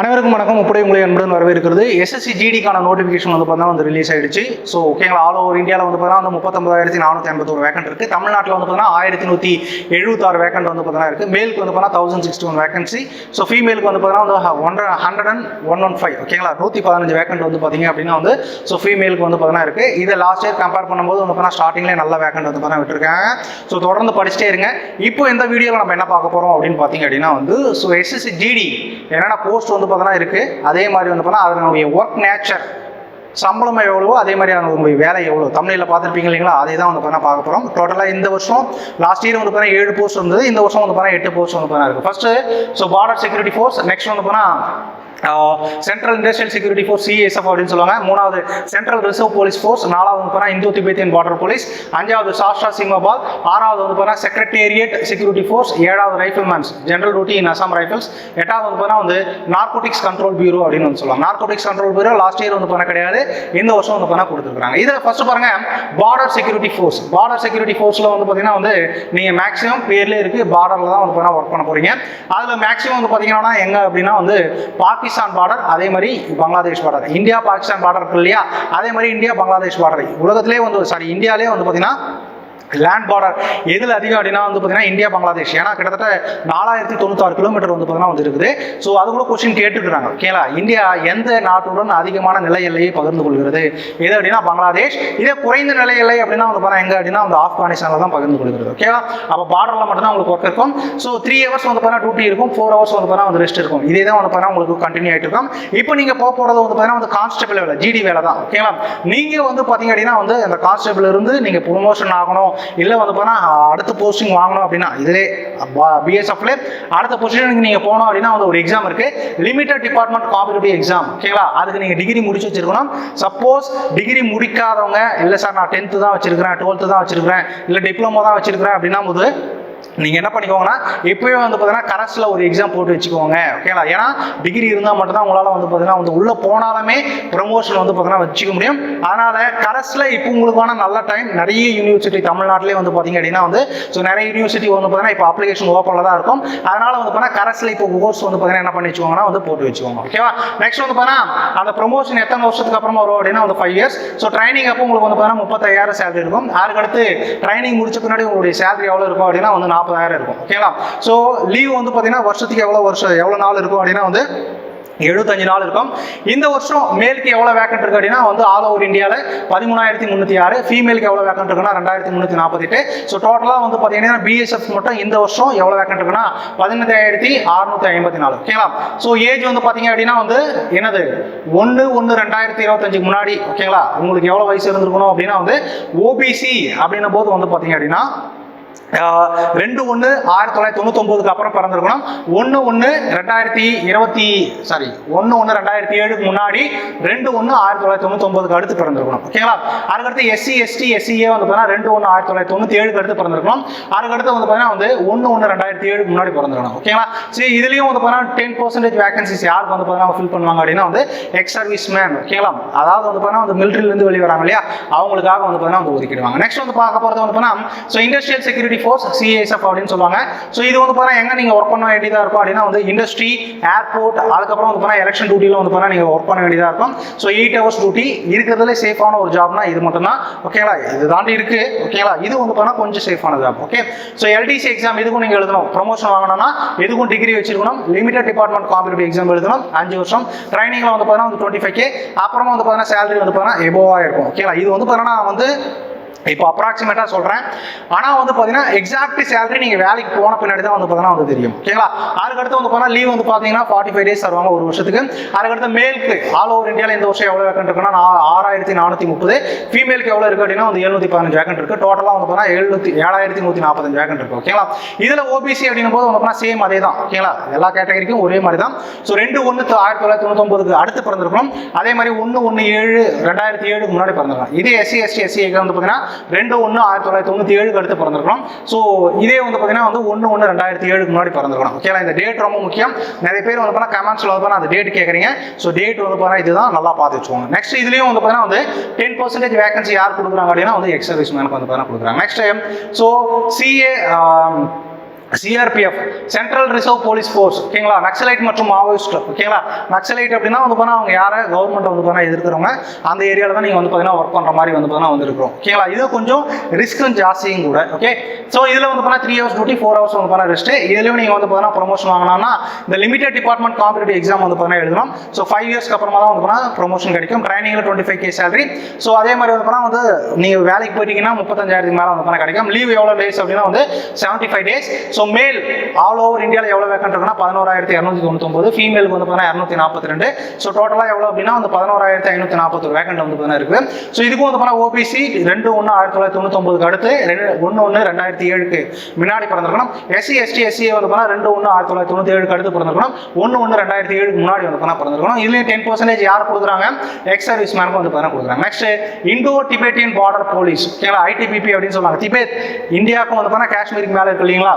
அனைவருக்கும் வணக்கம். முப்படை உங்களை அன்புடன் வரவேற்கிறது. எஸ்எஸ்சி ஜிடிக்கான நோட்டிஃபிகேஷன் வந்து பார்த்தா வந்து ரிலீஸ் ஆயிடுச்சு. ஸோ ஓகேங்களா ஆல் ஓவர் இந்தியாவில் வந்து பார்த்தா வந்து முப்பத்தொம்பதாயிரத்தி நானூற்றி ஐம்பத்தொரு வேக்கன் இருக்குது தமிழ்நாட்டில் வந்து பார்த்தா ஆயிரத்தி நூற்றி எழுபத்தாறு வேக்கன்ட் வந்து பார்த்தா இருக்குது மேலுக்கு வந்து பார்த்தா thousand sixty one vacancy so ஃபீமேலுக்கு வந்து பார்த்தா வந்து one hundred and one one five ஓகேங்களா நூற்றி பதினஞ்சு வேக்கண்ட் வந்து பார்த்தீங்க அப்படின்னா வந்து ஸோ ஃபீமேலுக்கு வந்து பார்த்தா இருக்குது இதை லாஸ்ட் இயர் கம்பேர் பண்ணும்போது வந்து பார்த்தா ஸ்டார்டிங்லேயே நல்ல வேக்கண்ட் வந்து பார்த்தா விட்டுருக்காங்க. ஸோ தொடர்ந்து படிச்சுட்டே இருங்க. இப்போ இந்த வீடியோவில் நம்ம என்ன பார்க்க போகிறோம் அப்படின்னு பார்த்தீங்க அப்படின்னா வந்து ஸோ எஸ்எஸ்சி ஜிடி என்னென்ன போஸ்ட் வந்து பார்த்தோன்னா இருக்குது அதே மாதிரி வந்து பார்த்தா அதனுடைய ஒர்க் நேச்சர் சம்பளம் எவ்வளவோ அதே மாதிரி அவங்களுடைய வேலை எவ்வளோ தமிழில் பார்த்துருப்பீங்க இல்லைங்களா? அதே தான் வந்து பார்த்தா பார்க்க போகிறோம் டோட்டலாக இந்த வருஷம் லாஸ்ட் இயர் வந்து பார்த்தா ஏழு போஸ்ட் இருந்தது. இந்த வருஷம் வந்து பார்த்தா எட்டு போஸ்ட் வந்து பார்த்தா இருக்குது first so border security force next வந்து பார்த்தா central industrial security force CSF அப்படின்னு சொல்லுவாங்க. மூணாவது சென்ட்ரல் ரிசர்வ் போலீஸ் ஃபோர்ஸ் நாலாவது வந்து பார்த்தா இந்தோ திபேத்தியன் பார்டர் போலீஸ் அஞ்சாவது சாஸ்ட்ரா சிம்மபால் ஆறாவது வந்து பார்த்தா செக்ரட்டேரியட் செக்யூரிட்டி ஃபோர்ஸ் ஏழாவது riflemen general duty in Assam rifles எட்டாவது வந்து பார்த்தா வந்து நார்கோட்டிக்ஸ் கண்ட்ரோல் பியூரோ அப்படின்னு வந்து சொல்லுவாங்க. Narcotics control bureau last year வந்து பண்ண கிடையாது. இந்த வருஷம் வந்து பண்ண கொடுத்துருக்காங்க இதில் ஃபர்ஸ்ட் பாருங்க border security force border security ஃபோர்ஸில் வந்து பார்த்தீங்கன்னா வந்து நீங்கள் மேக்ஸிமம் பேர்லேயே இருக்குது பார்டரில் தான் வந்து பண்ண ஒர்க் பண்ண போகிறீங்க அதில் மேக்ஸிமம் வந்து பார்த்தீங்கன்னா எங்கே அப்படின்னா வந்து பாகிஸ்தான் பாகிஸ்தான் பார்டர் அதே மாதிரி Bangladesh border India Pakistan border இருக்கு இல்லையா? அதே மாதிரி இந்தியா பங்களாதேஷ் பார்டர் உலகத்திலே வந்து சாரி இந்தியாவிலே வந்து பார்த்தீங்கன்னா லேண்ட் பார்டர் எதில் அதிகம் அப்படின்னா வந்து பார்த்தீங்கன்னா இந்தியா பங்களாதேஷ். ஏன்னா கிட்டத்தட்ட நாலாயிரத்தி தொண்ணூத்தாறு கிலோமீட்டர் வந்து பார்த்தீங்கன்னா வந்து இருக்குது ஸோ அது கூட கொஸ்டின் கேட்டுக்கிறாங்க. ஓகேங்களா இந்தியா எந்த நாட்டுடன் அதிகமான நிலை எல்லையை பகிர்ந்து கொள்கிறது? எது அப்படின்னா பங்களாதேஷ். இதே குறைந்த நிலை எல்லை அப்படின்னா வந்து பார்த்தீங்கன்னா எங்கே அப்படின்னா வந்து ஆப்கானிஸ்தானில் தான் பகிர்ந்து கொள்கிறது. ஓகேவா அப்போ பார்டரில் மட்டும்தான் உங்களுக்கு ஒர்க் இருக்கும். ஸோ த்ரீ ஹவர்ஸ் வந்து பார்த்தீங்கன்னா டியூட்டி இருக்கும். ஃபோர் ஹவர்ஸ் வந்து பார்த்தீங்கன்னா வந்து ரெஸ்ட் இருக்கும். இதே தான் வந்து பார்த்தீங்கன்னா உங்களுக்கு கண்டினியூ ஆகிட்டு இருக்கும். இப்போ நீங்கள் போக போகிறது வந்து பார்த்தீங்கன்னா வந்து கான்ஸ்டபிள் வேலை ஜிடி வேலை தான். ஓகேங்களா நீங்கள் வந்து பார்த்தீங்க அப்படின்னா வந்து அந்த கான்ஸ்டபிள் இருந்து நீங்கள் ப்ரொமோஷன் ஆகணும். இல்லை வந்து போனால் அடுத்த போஸ்டிங் வாங்கணும் அப்படின்னா இதிலே பிஎஸ்எஃப்ல அடுத்த பொசிஷனுக்கு நீங்கள் போனோம் அப்படின்னா வந்து ஒரு எக்ஸாம் இருக்கு. லிமிடெட் டிபார்ட்மெண்ட் காம்படிட்டிவ் எக்ஸாம் ஓகேங்களா அதுக்கு நீங்கள் டிகிரி முடிச்சு வச்சிருக்கணும். சப்போஸ் டிகிரி முடிக்காதவங்க இல்லை சார் நான் டென்த்து தான் வச்சிருக்கிறேன் டுவெல்த்து தான் வச்சிருக்கிறேன் இல்லை டிப்ளமோ தான் வச்சிருக்கிறேன் அப்படின்னா போது நீங்கள் என்ன பண்ணிக்கோங்கன்னா இப்போயே வந்து பார்த்தீங்கன்னா கரஸில் ஒரு எக்ஸாம் போட்டு வச்சுக்கோங்க ஓகேங்களா ஏன்னா டிகிரி இருந்தால் மட்டும்தான் உங்களால் வந்து பார்த்தீங்கன்னா வந்து உள்ளே போனாலுமே ப்ரமோஷன் வந்து பார்த்தீங்கன்னா வச்சுக்க முடியும். அதனால் கரஸில் இப்போ உங்களுக்கான நல்ல டைம் நிறைய யூனிவர்சிட்டி தமிழ்நாட்டிலே வந்து பார்த்தீங்க அப்படின்னா வந்து ஸோ நிறைய யூனிவர்சிட்டி வந்து பார்த்தீங்கன்னா இப்போ அப்ளிகேஷன் ஓப்பனில் தான் இருக்கும். அதனால் வந்து பார்த்தீங்கன்னா கரஸில் இப்போ கோர்ஸ் வந்து பார்த்தீங்கன்னா என்ன பண்ணி வச்சுக்கோங்கன்னா வந்து போட்டு வச்சுக்கோங்க ஓகேவா நெக்ஸ்ட் வந்து பார்த்தீங்கன்னா அந்த ப்ரமோஷன் எத்தனை வருஷத்துக்கு அப்புறமா வரும் அப்படின்னா வந்து ஃபைவ் இயர்ஸ் ஸோ ட்ரைனிங் அப்போ உங்களுக்கு வந்து பார்த்தீங்கன்னா முப்பத்தாயிரம் சேலரி இருக்கும். அதுக்கடுத்து ட்ரைனிங் முடிச்ச பின்னாடி உங்களுடைய சேலரி எவ்வளோ இருக்கும் அப்படின்னா வந்து நாற்பது நாற்பதாயிரம் இருக்கும். ஓகேங்களா ஸோ லீவ் வந்து பார்த்தீங்கன்னா வருஷத்துக்கு எவ்வளோ வருஷம் எவ்வளோ நாள் இருக்கும் அப்படின்னா வந்து எழுபத்தஞ்சு நாள் இருக்கும். இந்த வருஷம் மேலுக்கு எவ்வளோ வேக்கண்ட் இருக்கு அப்படின்னா வந்து ஆல் ஓவர் இந்தியாவில் பதிமூணாயிரத்தி முந்நூற்றி ஆறு ஃபீமேலுக்கு எவ்வளோ வேக்கண்ட் இருக்குன்னா ரெண்டாயிரத்தி முந்நூற்றி நாற்பத்தெட்டு. ஸோ டோட்டலாக வந்து பார்த்தீங்கன்னா பிஎஸ்எஃப் மட்டும் இந்த வருஷம் எவ்வளோ வேக்கண்ட் இருக்குன்னா பதினெட்டாயிரத்தி அறுநூத்தி ஐம்பத்தி நாலு. ஓகேங்களா ஸோ ஏஜ் வந்து பார்த்தீங்க அப்படின்னா வந்து என்னது? ஒன்று ஒன்று ரெண்டாயிரத்தி இருபத்தஞ்சுக்கு முன்னாடி. ஓகேங்களா? உங்களுக்கு எவ்வளோ வயசு இருந்திருக்கணும் அப்படின்னா வந்து ஓபிசி அப்படின்னும் போது வந்து பார்த்தீங்க அப்படின்னா ரெண்டு ஒன்று ஆயிரத்தி தொள்ளாயிரத்தி தொண்ணூத்தொம்போதுக்கு அப்புறம் பிறந்திருக்கணும். ஒன்று ஒன்று ரெண்டாயிரத்தி இருபத்தி சாரி ஒன்று ஒன்று ரெண்டாயிரத்தி ஏழுக்கு முன்னாடி ரெண்டு ஒன்று ஆயிரத்தி தொள்ளாயிரத்தி தொண்ணூத்தொம்பதுக்கு அடுத்து பிறந்திருக்கணும். ஓகேங்களா? அதுக்கடுத்து எஸ்சி எஸ்டி எஸ்சிஏ வந்து பார்த்தீங்கன்னா ரெண்டு ஒன்று ஆயிரத்தி தொள்ளாயிரத்தி தொண்ணூற்றி ஏழுக்கு அடுத்து பிறந்திருக்கணும். அதுக்கடுத்து வந்து பார்த்தீங்கன்னா வந்து ஒன்று ஒன்று ரெண்டாயிரத்தி ஏழுக்கு முன்னாடி பிறந்திருக்கணும். ஓகேங்களா? சரி இதுலேயும் வந்து பார்த்தீங்கன்னா டென் பர்சன்டேஜ் வேகன்சிஸ் யாருக்கு வந்து பார்த்தீங்கன்னா ஃபில் பண்ணுவாங்க அப்படின்னா வந்து எக்ஸ் சர்வீஸ் மேன் ஓகேங்களா? அதாவது வந்து பார்த்தீங்கன்னா வந்து மிலிட்ரிலேருந்து வெளியே வராங்க இல்லையா? அவங்களுக்காக வந்து பார்த்தீங்கன்னா வந்து ஒதுக்கிடுவாங்க. நெக்ஸ்ட் வந்து பார்க்க போகிறது வந்து பார்த்தீங்கன்னா so industrial security force CSF அப்படின்னு சொல்லுவாங்க. ஸோ இது வந்து பார்த்தீங்கன்னா எங்கே நீங்கள் ஒர்க் பண்ண வேண்டியதாக இருக்கும் அப்படின்னா வந்து இண்டஸ்ட்ரி ஏர்போர்ட் அதுக்கப்புறம் வந்து பார்த்தீங்கன்னா எலெக்ஷன் டியூட்டியில் வந்து பார்த்தீங்கன்னா நீங்கள் ஒர்க் பண்ண வேண்டியதாக இருக்கும். ஸோ எயிட் ஹவர்ஸ் டியூட்டி இருக்கிறதுல சேஃபான ஒரு ஜாப்னா இது மட்டும்தான். ஓகேங்களா இது தாண்டி இருக்கு. ஓகேங்களா இது வந்து பார்த்தீங்கன்னா கொஞ்சம் சேஃபான job okay so LDC exam இதுக்கும் நீங்கள் எழுதணும்? ப்ரொமோஷன் வாங்கணும்னா எதுக்கும் டிகிரி வச்சிருக்கணும்? லிமிடெட் டிபார்ட்மெண்ட் காம்படிட்டிவ் எக்ஸாம் எழுதணும். அஞ்சு வருஷம். ட்ரைனிங்கில் வந்து பார்த்தீங்கன்னா வந்து டுவெண்ட்டி ஃபைவ் கே அப்புறமா வந்து பார்த்தீங்கன்னா சேலரி வந்து பார்த்தீங்கன்னா எபோவாக இருக்கும். ஓகேங்களா இது வந்து பார்த்தீங்கன்னா வந்து இப்போ அப்ராக்சிமேட்டாக சொல்கிறேன் ஆனால் வந்து பார்த்தீங்கன்னா எக்ஸாக்ட் சேலரி நீங்கள் வேலைக்கு போன பின்னாடி தான் வந்து பார்த்தீங்கன்னா வந்து தெரியும். ஓகேங்களா? அதுக்கடுத்து வந்து பார்த்தீங்கன்னா லீவ் வந்து பார்த்தீங்கன்னா ஃபார்ட்டி ஃபைவ் டேஸ் தருவாங்க ஒரு வருஷத்துக்கு. அதுக்கடுத்து மேலுக்கு ஆல் ஓவர் இந்தியாவில் இந்த வருஷம் எவ்வளோ வேக்கண்ட் இருக்குன்னா ஆறாயிரத்தி நானூற்றி முப்பது. ஃபீமேலுக்கு எவ்வளோ இருக்குது அப்படின்னா வந்து எழுநூற்றி பதினஞ்சு வேக்கண்ட் இருக்குது டோட்டலாக வந்து பார்த்தீங்கன்னா எழுநூற்றி ஏழாயிரத்தி நூற்றி நாற்பத்தஞ்சு வேக்கண்ட் இருக்குது ஓகேங்களா? இதில் ஓபிசி அப்படிங்கும் போது வந்து பார்த்தீங்கன்னா சேம் அதே தான் ஓகேங்களா? எல்லா கேட்டகரிக்கும் ஒரே மாதிரி தான் ஸோ ரெண்டு ஒன்று ஆயிரத்தி தொள்ளாயிரத்தி தொண்ணூத்தொம்பதுக்கு அடுத்து பிறந்திருக்கணும். அதே மாதிரி ஒன்று ஒன்று ஏழு ரெண்டாயிரத்தி ஏழுக்கு முன்னாடி பிறந்திருக்கணும். இதே எஸ்சி எஸ்டி எஸ்சி வந்து பார்த்தீங்கன்னா ரெண்டு ஒன்று ஆயிரத்தி தொள்ளாயிரத்தி தொண்ணூற்றி ஏழுக்கு அடுத்து பிறந்திருக்கணும் ஸோ இதே வந்து பார்த்தீங்கன்னா வந்து ஒன்று ஒன்று ரெண்டாயிரத்தி ஏழுக்கு முன்னாடி பிறந்திருக்கணும் ஓகேங்களா இந்த டேட் ரொம்ப முக்கியம். நிறைய பேர் வந்து பார்த்தீங்கன்னா கமெண்ட்ஸில் வந்து பார்த்தீங்கன்னா அந்த டேட் கேட்குறீங்க ஸோ டேட் வந்து பார்த்தீங்கன்னா இதுதான் நல்லா பார்த்து வச்சுக்கோங்க. நெக்ஸ்ட் இதுலேயும் வந்து பார்த்தீங்கன்னா வந்து டென் பர்சன்டேஜ் வேகன்சி யார் கொடுக்குறாங்க அப்படின்னா வந்து எக்ஸ் சர்வீஸ் மேனுக்கு வந்து பார்த்தீங்கன்னா கொடுக்குறாங்க. Next time so CA CRPF central reserve police force ஓகேங்களா நக்சலைட் மற்றும் மாவோயிஸ்ட் ஓகேங்களா நக்சலைட் அப்படின்னா வந்து பார்த்தா அவங்க யாரை கவர்மெண்ட் வந்து பார்த்தா எதிர்க்கிறவங்க அந்த ஏரியாவில் தான் நீங்கள் வந்து பார்த்தீங்கன்னா ஒர்க் பண்ணுற மாதிரி வந்து பார்த்தீங்கன்னா வந்துருக்கோம் ஓகேங்களா இது கொஞ்சம் ரிஸ்க்கும் ஜாஸ்தியும் கூட ஓகே ஸோ இதில் வந்து பார்த்தா three hours duty four hours வந்து பார்த்தா ரெஸ்ட்டு இதுலேயும் நீங்கள் வந்து பார்த்தீங்கன்னா ப்ரொமோஷன் வாங்கினா இந்த லிமிடெட் டிபார்ட்மெண்ட் காம்படிட்டிவ் எக்ஸாம் வந்து பார்த்தீங்கன்னா எழுதணும் ஸோ ஃபைவ் இயர்ஸ்க்கு அப்புறமா தான் வந்து பார்த்தீங்கன்னா ப்ரொமோஷன் கிடைக்கும் ட்ரைனிங்கில் twenty five K salary so அதே மாதிரி வந்து பார்த்தீங்கன்னா வந்து நீங்கள் வேலைக்கு போயிட்டீங்கன்னா முப்பத்தஞ்சாயிரத்துக்கு மேலே வந்து பார்த்தீங்கன்னா கிடைக்கும் லீவ் எவ்வளோ டேஸ் அப்படின்னா வந்து seventy five days so male all over இந்தியாவில் எவ்வளோ வேக்கன்ட் இருக்குன்னா பதினோராயிரத்தி இரநூத்தி தொண்ணூத்தொம்பது ஃபீமேலுக்கு வந்து பார்த்தீங்கன்னா இரநூத்தி நாற்பத்தி ரெண்டு. ஸோ டோட்டலாக எவ்வளோ அப்படின்னா வந்து பதினோராயிரத்தி ஐநூற்றி நாற்பத்தொரு வேக்கண்ட் வந்து பார்த்தீங்கன்னா இருக்குது ஸோ இதுக்கும் வந்து பார்த்தீங்கன்னா ஓபிசி ரெண்டு ஒன்று ஆயிரத்தி தொள்ளாயிரத்தி தொண்ணூத்தொம்பதுக்கு அடுத்து ரெண்டு ஒன்று ஒன்று ரெண்டாயிரத்தி ஏழுக்கு முன்னாடி பிறந்திருக்கணும். எஸ்சி எஸ்டி எஸ்சி வந்து பார்த்தீங்கன்னா ரெண்டு ஒன்று ஆயிரத்தி தொள்ளாயிரத்தி தொண்ணூற்றி ஏழுக்கு அடுத்து பிறந்திருக்கணும். ஒன்று ஒன்று ரெண்டாயிரத்தி ஏழுக்கு முன்னாடி வந்து பார்த்தீங்கன்னா பிறந்திருக்கணும். இதுலேயும் டென் பர்சன்டேஜ் யார் கொடுக்குறாங்க? எக்ஸ் சர்வீஸ் மேனுக்கு வந்து பார்த்தீங்கன்னா கொடுக்குறாங்க. Next Indo Tibetan border police ஓகேங்களா ஐடிபிபி அப்படின்னு சொல்லுவாங்க. திபேத் இந்தியாவுக்கும் வந்து பார்த்தீங்கன்னா காஷ்மீருக்கு மேலே இருக்கு இல்லைங்களா?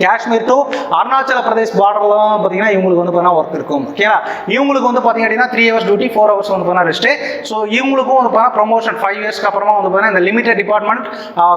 காஷ்மீர் டு அருணாச்சல பிரதேஷ் பார்டர்லாம் பார்த்தீங்கன்னா இவங்களுக்கு வந்து பார்த்தீங்கன்னா ஒர்க் இருக்கும் ஓகேங்களா இவங்களுக்கு வந்து பார்த்தீங்க அப்படின்னா three hours duty four hours வந்து பார்த்தீங்கன்னா ரெஸ்ட்டு ஸோ இவங்களுக்கும் வந்து பார்த்தீங்கன்னா ப்ரொமோஷன் ஃபைவ் இயர்ஸ்க்கு அப்புறமா வந்து பார்த்தீங்கன்னா இந்த limited department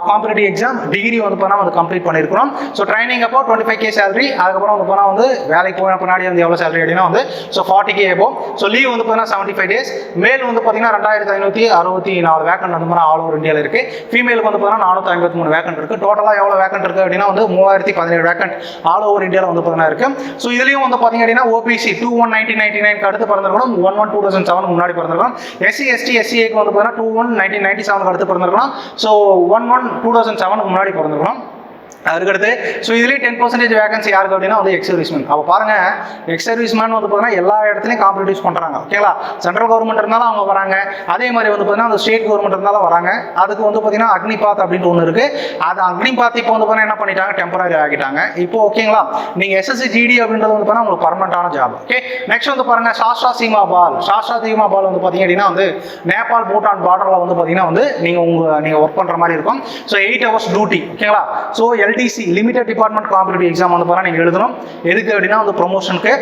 competitive exam degree வந்து பார்த்தீங்கன்னா வந்து கம்ப்ளீட் பண்ணியிருக்கிறோம் ஸோ ட்ரைனிங் அப்போ டுவெண்ட்டி ஃபைவ் கே சேலரி அதுக்கப்புறம் வந்து பார்த்தீங்கன்னா வந்து வேலைக்கு போன பின்னாடி வந்து எவ்வளோ சேலரி அப்படின்னா வந்து ஸோ ஃபார்ட்டி கே ஏபோ ஸோ லீவ் வந்து பார்த்தீங்கன்னா செவன்ட்டி ஃபைவ் டேஸ் மேல் வந்து பார்த்தீங்கன்னா ரெண்டாயிரத்தி ஐநூற்றி அறுபத்தி நாலு வேக்கண்ட் அந்த மாதிரி ஆல் ஓவர் இந்தியாவில் இருக்குது ஃபீமேலுக்கு வந்து பார்த்தீங்கன்னா நானூற்றி ஐம்பத்தி மூணு வேக்கண்ட் இருக்குது டோட்டலாக எவ்வளோ வேக்கண்ட் இருக்குது அப்படின்னா வந்து மூவாயிரத்தி பதினேழு வேக்கண்ட் ஆல் ஓவர் இந்தியாவில் வந்து பார்த்தீங்கன்னா இருக்குது ஸோ இதுலேயும் வந்து பார்த்தீங்க அப்படின்னா OBC two one nineteen ninety nine அடுத்து பிறந்திருக்கணும். One one two thousand seven முன்னாடி பிறந்திருக்கலாம் எஸ்சி எஸ்டி எஸ்சிஏக்கு வந்து பார்த்தீங்கன்னா டூ ஒன் நைன்டீன் நைன்டி செவனுக்கு அடுத்து பிறந்திருக்கலாம் so one one two thousand செவனுக்கு முன்னாடி பிறந்திருக்கலாம் அதுக்கடுத்து ஸோ இதுலேயே டென் பர்சன்டேஜ் வேகன்சி யாருக்கு அப்படின்னா வந்து எக்ஸ் சர்வீஸ்மேன் அப்போ பாருங்க எக்ஸ் சர்வீஸ்மேன் வந்து பார்த்தீங்கன்னா எல்லா இடத்துலையும் காம்படிட்டிவ்ஸ் பண்ணுறாங்க ஓகேங்களா சென்ட்ரல் கவர்மெண்ட் இருந்தாலும் அவங்க வராங்க. அதே மாதிரி வந்து பார்த்தீங்கன்னா அந்த ஸ்டேட் கவர்மெண்ட் இருந்தாலும் வராங்க. அதுக்கு வந்து பார்த்தீங்கன்னா அக்னிபாத் அப்படின்ட்டு ஒன்று இருக்குது அது அக்னிபாத் இப்போ வந்து பார்த்தீங்கன்னா என்ன பண்ணிட்டாங்க? டெம்பரரி ஆகிட்டாங்க இப்போ ஓகேங்களா நீங்கள் எஸ்எஸ்சி ஜிடி அப்படின்றது வந்து பார்த்தீங்கன்னா உங்களுக்கு பர்மனண்டான ஜாப் ஓகே நெக்ஸ்ட் வந்து பாருங்க சாஸ்ட்ரா சீமா பால் சாஸ்ட்ரா சீமா பால் வந்து பார்த்தீங்க அப்படின்னா வந்து நேபாள் பூட்டான் பார்டரில் வந்து பார்த்தீங்கன்னா வந்து நீங்கள் உங்கள் நீங்கள் ஒர்க் பண்ணுற மாதிரி இருக்கும். ஸோ எயிட் ஹவர்ஸ் டியூட்டி ஓகேங்களா so LDC limited department competitive exam வந்து பாருங்கள் நீங்கள் எழுதணும். எதுக்கு அப்படின்னா வந்து ப்ரொமோஷனுக்கு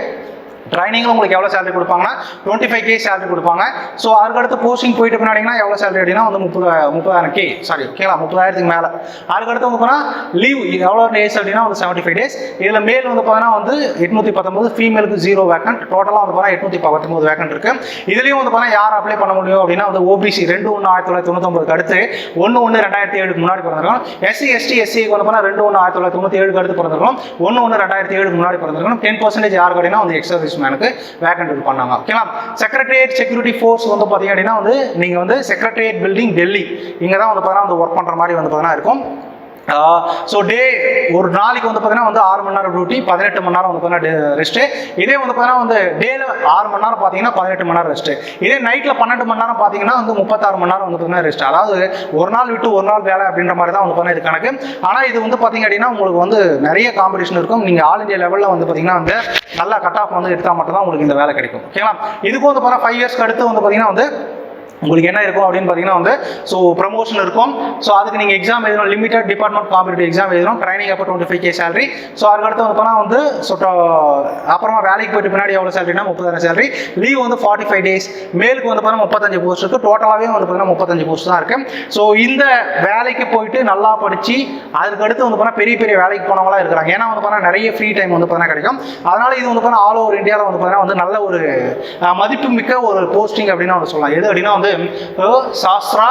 ட்ரைனிங்கில் உங்களுக்கு எவ்வளோ சேலரி கொடுப்பாங்கன்னா டுவெண்ட்டி ஃபைவ் கே சேலரி கொடுப்பாங்க. ஸோ அதுக்கடுத்து போஸ்டிங் போயிட்டு பின்னாடிங்கன்னா எவ்வளோ சேலரி அப்படின்னா வந்து முப்பது முப்பதாயிரம் கே சாரி ஓகேங்களா முப்பதாயிரத்துக்கு மேலே. அதுக்கடுத்து வந்து பார்த்தீங்கன்னா லீவ் எவ்வளோ டேஸ் அப்படின்னா வந்து செவன்ட்டி ஃபைவ் டேஸ் இதில் மேல் வந்து பார்த்தீங்கன்னா வந்து எட்நூற்றி பத்தொம்பது ஃபீமேலுக்கு ஜீரோ வேக்கன்ட் டோட்டலாக வந்து பார்த்தீங்கன்னா எட்நூற்றி பத்தொம்பது வேக்கன்ட் இருக்குது இதுலேயும் வந்து பார்த்தீங்கன்னா யார் அப்ளை பண்ண முடியும் அப்படின்னா வந்து ஓபிசி ரெண்டு ஒன்று ஆயிரத்தி தொள்ளாயிரத்தி தொண்ணூத்தொம்பதுக்கு அடுத்து ஒன்று ஒன்று ரெண்டாயிரத்தி ஏழுக்கு முன்னாடி பிறந்திருக்கோம் எஸ்சி எஸ்டி எஸ்சிக்கு வந்து பார்த்தீங்கன்னா ரெண்டு ஒன்று ஆயிரத்தி தொள்ளாயிரத்தி தொண்ணூற்றி ஏழுக்கு அடுத்து பிறந்திருக்கோம் ஒன்று ஒன்று ரெண்டாயிரத்தி ஏழுக்கு முன்னாடி பிறந்திருக்கணும். டென் பர்சன்டேஜ் யாருக்கு அப்படின்னா வந்து எக்ஸ் சர்வீஸ் மேனுக்கு வேக்கண்ட் இது பண்ணாங்க. ஓகேங்களா செக்ரட்டரியேட் செக்யூரிட்டி ஃபோர்ஸ் வந்து பார்த்தீங்க அப்படின்னா வந்து நீங்கள் வந்து செக்ரட்டரியேட் பில்டிங் டெல்லி இங்கே தான் வந்து பார்த்தீங்கன்னா வந்து ஒர்க் பண்ணுற மாதிரி வந்து பார்த்தீங்கன்னா இருக்கும். ஸோ டே ஒரு நாளைக்கு வந்து பார்த்தீங்கன்னா வந்து ஆறு மணி நேரம் டியூட்டி பதினெட்டு மணி நேரம் வந்து பார்த்தீங்கன்னா ரெஸ்ட்டு இதே வந்து பார்த்தீங்கன்னா வந்து டேல ஆறு மணி நேரம் பார்த்தீங்கன்னா பதினெட்டு மணி நேரம் ரெஸ்ட்டு இதே நைட்டில் பன்னெண்டு மணி நேரம் பார்த்தீங்கன்னா வந்து முப்பத்தாறு மணி நேரம் வந்து பார்த்தீங்கன்னா ரெஸ்ட் அதாவது ஒரு நாள் விட்டு ஒரு நாள் வேலை அப்படின்ற மாதிரி தான் வந்து பார்த்தீங்கன்னா இது கணக்கு. ஆனால் இது வந்து பார்த்தீங்க அப்படின்னா உங்களுக்கு வந்து நிறைய காம்படிஷன் இருக்கும். நீங்கள் ஆல் இந்தியா லெவலில் வந்து பார்த்தீங்கன்னா வந்து நல்லா கட் ஆஃப் வந்து எடுத்தால் மட்டும் தான் உங்களுக்கு இந்த வேலை கிடைக்கும். ஓகேங்களா? இதுக்கும் வந்து பார்த்தீங்கன்னா ஃபைவ் இயர்ஸ்க்கு அடுத்து வந்து பார்த்தீங்கன்னா வந்து உங்களுக்கு என்ன இருக்கும் அப்படின்னு பார்த்தீங்கன்னா வந்து ஸோ ப்ரமோஷன் இருக்கும். ஸோ அதுக்கு நீங்கள் எக்ஸாம் எழுதணும் லிமிடெட் டிபார்ட்மெண்ட் காம்படிட்டிவ் எக்ஸாம் எழுதணும் ட்ரைனிங் அப்போ twenty five K salary so அதுக்கடுத்து வந்து போனால் வந்து ஸோ அப்புறமா வேலைக்கு போயிட்டு பின்னாடி எவ்வளோ சேலரினா முப்பதாயிரம் சேலரி லீவ் வந்து ஃபார்ட்டி ஃபைவ் டேஸ் மேலுக்கு வந்து பார்த்தீங்கன்னா முப்பத்தஞ்சு போஸ்ட் இருக்குது டோட்டலாகவே வந்து பார்த்தீங்கன்னா முப்பத்தஞ்சு போஸ்ட் தான் இருக்குது ஸோ இந்த வேலைக்கு போயிட்டு நல்லா படித்து அதுக்கடுத்து வந்து பார்த்தீங்கன்னா பெரிய பெரிய வேலைக்கு போனவங்களாம் இருக்கிறாங்க. ஏன்னா வந்து பார்த்தீங்கன்னா நிறைய ஃப்ரீ டைம் வந்து பார்த்தீங்கன்னா கிடைக்கும். அதனால இது வந்து பார்த்தீங்கன்னா ஆல் ஓவர் இந்தியாவில் வந்து பார்த்தீங்கன்னா வந்து நல்ல ஒரு மதிப்பு மதிப்புமிக்க ஒரு போஸ்டிங் அப்படின்னு வந்து சொல்லலாம். எது அப்படின்னா வந்து அஹ், சாஸ்திரா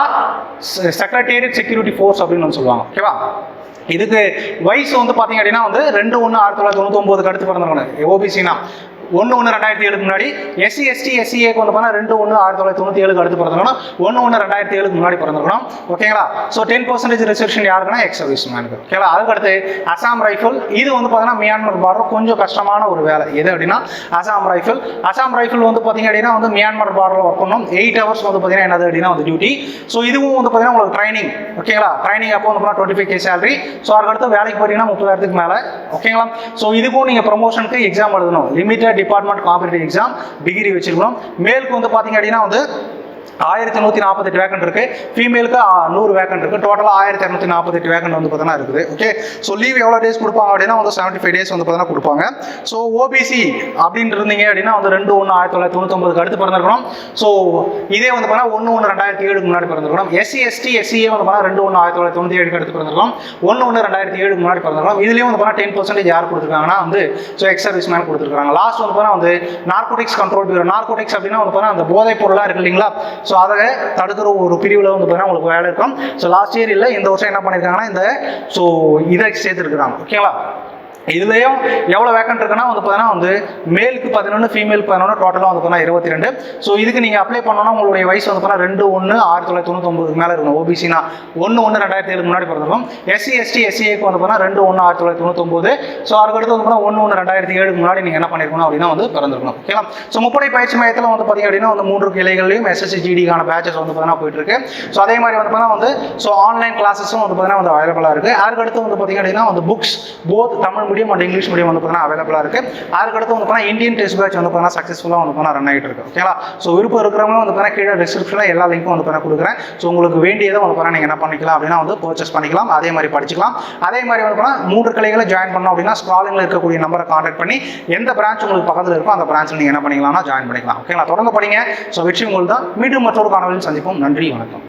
செக்ரட்டேரியட் செக்யூரிட்டி ஃபோர்ஸ் அப்படின்னு வந்து சொல்லுவாங்க. ஓகேவா? இதுக்கு வயசு வந்து பார்த்தீங்க அப்படின்னா வந்து ரெண்டு ஒன்று ஆயிரத்தி தொள்ளாயிரத்தி தொண்ணூத்தொம்பதுக்கு அடுத்து பிறந்தவங்க. ஓபிசினா ஒன்று ஒன்று ரெண்டாயிரத்தி ஏழுக்கு முன்னாடி எஸ்சி எஸ்டி எஸ்சிஏக்கு வந்து பார்த்தா ரெண்டு ஒன்று ஆயிரத்தி தொள்ளாயிரத்தி தொண்ணூற்றி ஏழுக்கு அடுத்து பிறந்திருக்கணும். ஒன்று ஒன்று ரெண்டாயிரத்தி ஏழுக்கு முன்னாடி பிறந்திருக்கணும். ஓகேங்களா? ஸோ டென் பர்சன்டேஜ் ரிசர்வேஷன் யாருக்குன்னா எக்ஸ் சர்வீஸ் மேனுக்கு ஓகேங்களா? அதுக்கடுத்து அசாம் ரைஃபிள் இது வந்து பார்த்தீங்கன்னா மியான்மர் பார்டர் கொஞ்சம் கஷ்டமான ஒரு வேலை. எது அப்படின்னா அசாம் ரைஃபிள் அசாம் ரைஃபிள் வந்து பார்த்தீங்க அப்படின்னா வந்து மியான்மர் பார்டரில் ஒர்க் பண்ணணும். எயிட் ஹவர்ஸ் வந்து பார்த்தீங்கன்னா என்னது அப்படின்னா வந்து டியூட்டி ஸோ இதுவும் வந்து பார்த்தீங்கன்னா உங்களுக்கு ட்ரைனிங் ஓகேங்களா? ட்ரைனிங் அப்போ வந்து பார்த்தீங்கன்னா twenty five K salary so அதுக்கடுத்து வேலைக்கு போயிட்டீங்கன்னா முப்பதாயிரத்துக்கு மேலே. ஓகேங்களா? ஸோ இதுக்கும் நீங்கள் ப்ரொமோஷனுக்கு எக்ஸாம் எழுதணும். Limited department competitive exam degree வச்சிருக்கணும் மேலுக்கு வந்து பார்த்தீங்க அப்படின்னா வந்து ஆயிரத்தி நூற்றி நாற்பத்தெட்டு வேக்கன் இருக்கு. ஃபீமேலுக்கு நூறு வேக்கன் இருக்கு. டோட்டலாக ஆயிரத்தி இரநூத்தி நாற்பத்தெட்டு வேக்கன் வந்து பார்த்தீங்கன்னா இருக்குது. ஓகே ஸோ லீவ் எவ்வளோ டேஸ் கொடுப்பாங்க அப்படின்னா வந்து செவன்ட்டி ஃபைவ் டேஸ் வந்து பார்த்தீங்கன்னா கொடுப்பாங்க. ஸோ ஓபிசி அப்படின்னு இருந்தீங்க அப்படின்னா வந்து ரெண்டு ஒன்று ஆயிரத்தி தொள்ளாயிரத்தி தொண்ணூத்தொம்பதுக்கு அடுத்து பிறந்திருக்கணும். ஸோ இதே வந்து பார்த்தீங்கன்னா ஒன்று ஒன்று ரெண்டாயிரத்தி ஏழுக்கு முன்னாடி பிறந்திருக்கணும். எஸ்சி எஸ்டி எஸ்சிஏ வந்து பார்த்தீங்கன்னா ரெண்டு ஒன்று ஆயிரத்தி தொள்ளாயிரத்தி தொண்ணூற்றி ஏழுக்கு அடுத்து பிறந்திருக்கணும். ஒன்று ஒன்று ரெண்டாயிரத்தி ஏழுக்கு முன்னாடி பிறந்திருக்கணும். இதுலேயும் வந்து பார்த்தீங்கன்னா டென் பர்சன்டேஜ் யார் கொடுத்துருக்காங்கன்னா வந்து ஸோ எக்ஸ் சர்வீஸ் மேன் கொடுத்துருக்காங்க. லாஸ்ட் வந்து பார்த்தா வந்து நார்கோட்டிக்ஸ் கண்ட்ரோல் பியூரோ நார்கோட்டிக்ஸ் அப்படின்னா வந்து பார்த்தா அந்த போதைப் பொருளாக இருக்கு இல்லைங்களா? ஸோ அதை தடுக்கிற ஒரு பிரிவில் வந்து பார்த்தீங்கன்னா உங்களுக்கு வேலை இருக்கும். ஸோ லாஸ்ட் இயர் இல்லை இந்த வருஷம் என்ன பண்ணியிருக்காங்கன்னா இந்த ஸோ இதை சேர்த்துருக்குறாங்க. ஓகேங்களா? இதுலேயும் எவ்வளோ வேக்கன்ட் இருக்குன்னா வந்து பார்த்தீங்கன்னா வந்து மேலுக்கு பதினொன்று ஃபீமேலுக்கு பதினொன்று டோட்டலாக வந்து பார்த்தீங்கன்னா இருபத்தி ரெண்டு ஸோ இதுக்கு நீங்கள் அப்ளை பண்ணோன்னா உங்களுடைய வயசு வந்து பார்த்தீங்கன்னா ரெண்டு ஒன்று ஆயிரத்தி தொள்ளாயிரத்தி தொண்ணூத்தொம்பதுக்கு மேலே இருக்கணும். ஓபிசினா ஒன்று ஒன்று ரெண்டாயிரத்தி ஏழுக்கு முன்னாடி பிறந்திருக்கும். எஸ்சி எஸ்டி எஸ்சிஏக்கு வந்து பார்த்தீங்கன்னா ரெண்டு ஒன்று ஆயிரத்தி தொள்ளாயிரத்தி தொண்ணூத்தொம்பது ஸோ அதுக்கடுத்து வந்து பார்த்தீங்கன்னா ஒன்று ஒன்று ரெண்டாயிரத்தி ஏழுக்கு முன்னாடி நீங்கள் என்ன பண்ணிருக்கணும் அப்படின்னா வந்து பிறந்திருக்கணும். ஓகேங்களா ஸோ முப்படை பயிற்சி மையத்தில் வந்து பார்த்தீங்க அப்படின்னா வந்து மூன்று கிளைகளையும் எஸ்எஸ்சி ஜிடிக்கான பேச்சஸ் வந்து பார்த்தீங்கன்னா போயிட்டு இருக்கு ஸோ அதே மாதிரி வந்து பார்த்தீங்கன்னா வந்து ஸோ ஆன்லைன் கிளாஸஸும் வந்து பார்த்தீங்கன்னா வந்து அவைலபிளாக இருக்கு. அதுக்கடுத்து வந்து பார்த்தீங்க அப்படின்னா வந்து books both Tamil medium and English medium வந்து பார்த்தீங்கன்னா அவைலபிளாக அதுக்கு அதுக்கடுத்து வந்து பார்த்தீங்கன்னா இந்தியன் டெஸ்ட் பேட்ச் வந்து பார்த்தீங்கன்னா சக்ஸஸ்ஃபுல்லாக வந்து பார்த்தீங்கன்னா ரன் ஆகிட்டு இருக்கு. ஓகேங்களா ஸோ விருப்பம் இருக்கிறவங்க வந்து பார்த்தீங்கன்னா கீழே டிஸ்கிரிப்ஷனில் எல்லா லிங்க்கும் வந்து பார்த்தீங்கன்னா கொடுக்குறேன். ஸோ உங்களுக்கு வேண்டியதை வந்து பார்த்தீங்கன்னா நீங்கள் என்ன பண்ணிக்கலாம் அப்படின்னா வந்து பர்ச்சேஸ் பண்ணிக்கலாம். அதே மாதிரி படிச்சுக்கலாம். அதே மாதிரி வந்து பார்த்தீங்கன்னா மூன்று கிளைகளை ஜாயின் பண்ணோம் அப்படின்னா ஸ்காலிங்கில் இருக்கக்கூடிய நம்பரை கான்டாக்ட் பண்ணி எந்த பிரான்ச் உங்களுக்கு பக்கத்தில் இருக்கோ அந்த பிரான்ச்சில் நீங்கள் என்ன பண்ணிக்கலாம்னா ஜாயின் பண்ணிக்கலாம். ஓகேங்களா தொடர்ந்து படிங்க. ஸோ வெற்றி உங்களுக்கு தான் மீண்டும் மற்றொரு காணொலியில் சந்திப்போம். நன்றி வணக்கம்.